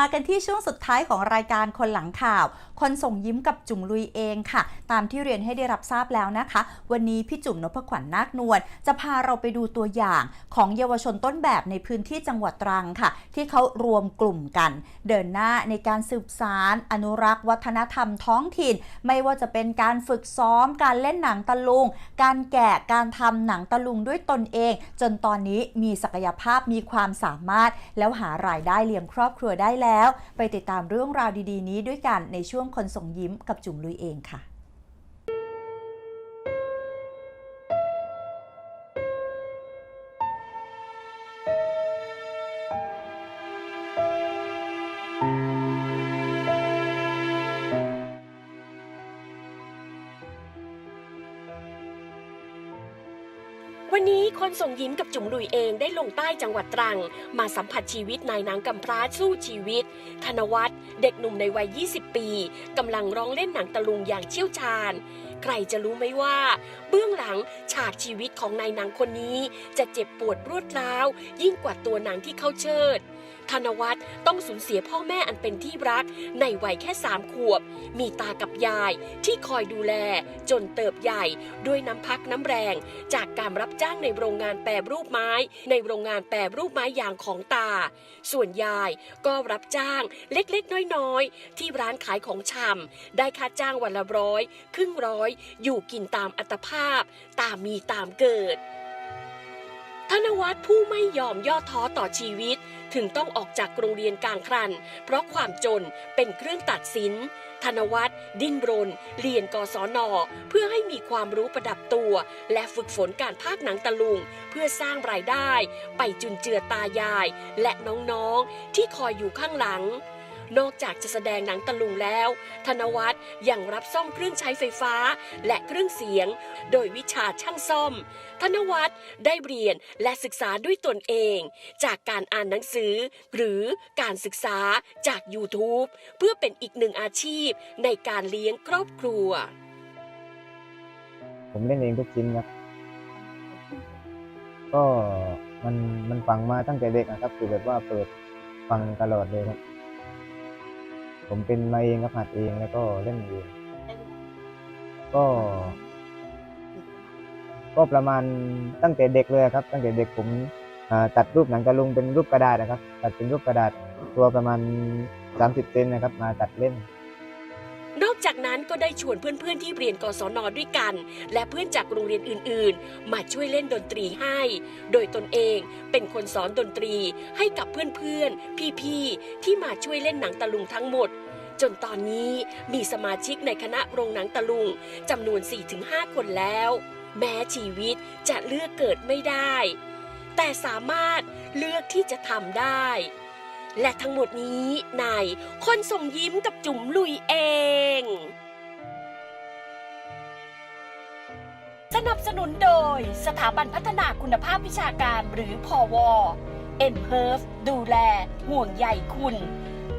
มากันที่ช่วงสุดท้ายของรายการคนหลังข่าว คนส่งยิ้มกับจุ๋มลุยเองค่ะ ตามที่เรียนให้ได้รับทราบแล้วนะคะ วันนี้พี่จุ๋มนพขวัญนาคนวลจะพาเราไปดูตัวอย่างของเยาวชนต้นแบบในพื้นที่จังหวัดตรังค่ะ ที่เขารวมกลุ่มกัน เดินหน้าในการสืบสาร อนุรักษ์วัฒนธรรมท้องถิ่น ไม่ว่าจะเป็นการฝึกซ้อม การเล่นหนังตะลุง การแกะการทำหนังตะลุงด้วยตนเอง จนตอนนี้มีศักยภาพมีความสามารถแล้วหารายได้เลี้ยงครอบครัวได้แล้ว ไปติดตามเรื่องราวดีๆ นี้ด้วยกันในช่วงคนส่งยิ้มกับจุ๋มลุยเองค่ะ วันนี้คนส่งยิ้มกับจุ๋มลุยเองได้ลงใต้จังหวัดตรัง มาสัมผัสชีวิตนายนางกำพร้าสู้ชีวิต ธนวัฒน์เด็กหนุ่มในวัย 20 ปีกำลังร้องเล่นหนังตะลุงอย่างเชี่ยวชาญ ใครจะรู้ไหมว่า เบื้องหลังฉากชีวิตของนายนางคนนี้ จะเจ็บปวดรวดร้าว ยิ่งกว่าตัวหนังที่เขาเชิด ธนวัฒน์ต้องสูญเสียพ่อแม่อันเป็นที่รัก ในวัยแค่สามขวบ มีตากับยายที่คอยดูแล จนเติบใหญ่ด้วยน้ำพักน้ำแรง จากการรับจ้างในโรงงานแปรรูปไม้ ในโรงงานแปรรูปไม้ยางของตา ส่วนยายก็รับจ้างเล็กๆ น้อยๆ ที่ร้านขายของชำได้ค่าจ้างวันละร้อย ครึ่งร้อย อยู่กินตามอัตภาพ ตามมีตามเกิด นวัฒน์ผู้ไม่ยอมย่อท้อต่อชีวิต ถึงต้องออกจากโรงเรียนกลางครัน เพราะความจนเป็นเครื่องตัดสิน ธนวัฒน์ดิ้นรน เรียนกศน เพื่อให้มีความรู้ประดับตัว และฝึกฝนการพากย์หนังตะลุง เพื่อสร้างรายได้ ไปจุนเจือตายาย และน้องๆ ที่คอยอยู่ข้างหลัง นอกจากจะแสดงหนังตะลุงแล้ว ธนวัฒน์ยังรับซ่อมเครื่องใช้ไฟฟ้า และเครื่องเสียง โดยวิชาช่างซ่อม ธนวัฒน์ได้เรียนและศึกษาด้วยตนเอง จากการอ่านหนังสือ หรือการศึกษาจาก YouTube เพื่อเป็นอีกหนึ่งอาชีพในการเลี้ยงครอบครัว ผมเล่นเองทุกชิ้นครับก็มันมันฟังมาตั้งแต่เด็กนะครับคือแบบว่าเปิดฟังตลอดเลยครับ ผมเป็นมาเองครับหัดเองแล้วก็เล่นเองก็ ก็ประมาณตั้งแต่เด็กเลยครับ ตั้งแต่เด็กผมตัดรูปหนังตะลุงเป็นรูปกระดาษนะครับ ตัดเป็นรูปกระดาษตัวประมาณ 30เซนนะครับ มาตัดเล่น นอกจากนั้นก็ได้ชวนเพื่อนๆที่เรียนกศนด้วยกัน และเพื่อนจากโรงเรียนอื่นๆ มาช่วยเล่นดนตรีให้ โดยตนเองเป็นคนสอนดนตรีให้กับเพื่อนๆ พี่ๆ ที่มาช่วยเล่นหนังตะลุงทั้งหมด จนตอนนี้มีสมาชิกในคณะโรงหนังตะลุงจำนวน 4-5 คนแล้ว แม้ชีวิตจะเลือกเกิดไม่ได้ แต่สามารถเลือกที่จะทำได้ และทั้งหมดนี้ในคนส่งยิ้มกับจุ๋มลุยเองสนับสนุนโดยสถาบันพัฒนาคุณภาพวิชาการหรือพอวเอ็มเฮิร์ฟดูแลห่วงใยคุณ